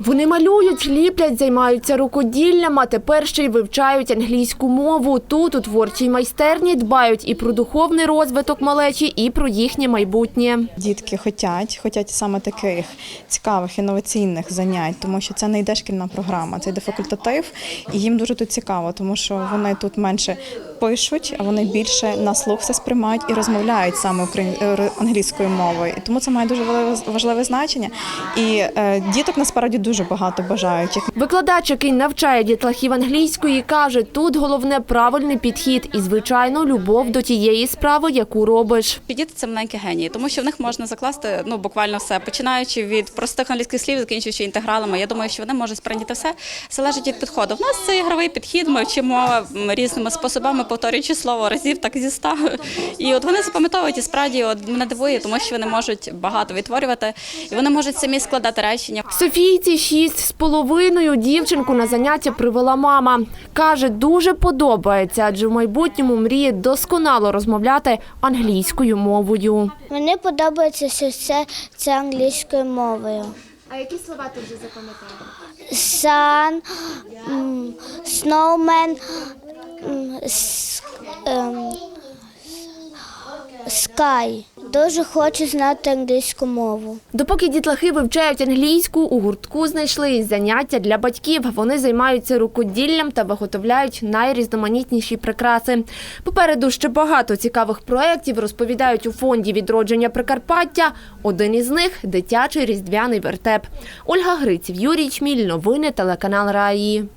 Вони малюють, ліплять, займаються рукоділлям, а тепер ще й вивчають англійську мову. Тут у творчій майстерні дбають і про духовний розвиток малечі, і про їхнє майбутнє. Дітки хотять, хотять саме таких цікавих інноваційних занять, тому що це не йде шкільна програма, це йде факультатив, і їм дуже тут цікаво, тому що вони тут менше пишуть, а вони більше на слух все сприймають і розмовляють саме україн- е, англійською мовою. І тому це має дуже важливе, важливе значення. І е, діток насправді дуже багато бажаючих. Викладач, який навчає дітлахів англійської, каже, тут головне правильний підхід і, звичайно, любов до тієї справи, яку робиш. Діти це маленькі генії, тому що в них можна закласти ну буквально все, починаючи від простих англійських слів, закінчуючи інтегралами. Я думаю, що вони можуть сприйняти все. Залежить від підходу. В нас це ігровий підхід. Ми вчимо різними способами, повторюючи слово разів, так зі ста. І от вони запам'ятовують і справді от мене дивує, тому що вони можуть багато відтворювати, і вони можуть самі складати речення. Софійці шість з половиною дівчинку на заняття привела мама. Каже, дуже подобається, адже в майбутньому мріє досконало розмовляти англійською мовою. Мені подобається що все це англійською мовою. А які слова ти вже запам'ятала? Sun, snowman, sky. Дуже хочу знати англійську мову. Допоки дітлахи вивчають англійську, у гуртку знайшли заняття для батьків. Вони займаються рукоділлям та виготовляють найрізноманітніші прикраси. Попереду ще багато цікавих проєктів розповідають у фонді відродження Прикарпаття. Один із них дитячий різдвяний вертеп. Ольга Гриців, Юрій Чміль. Новини телеканал Раї.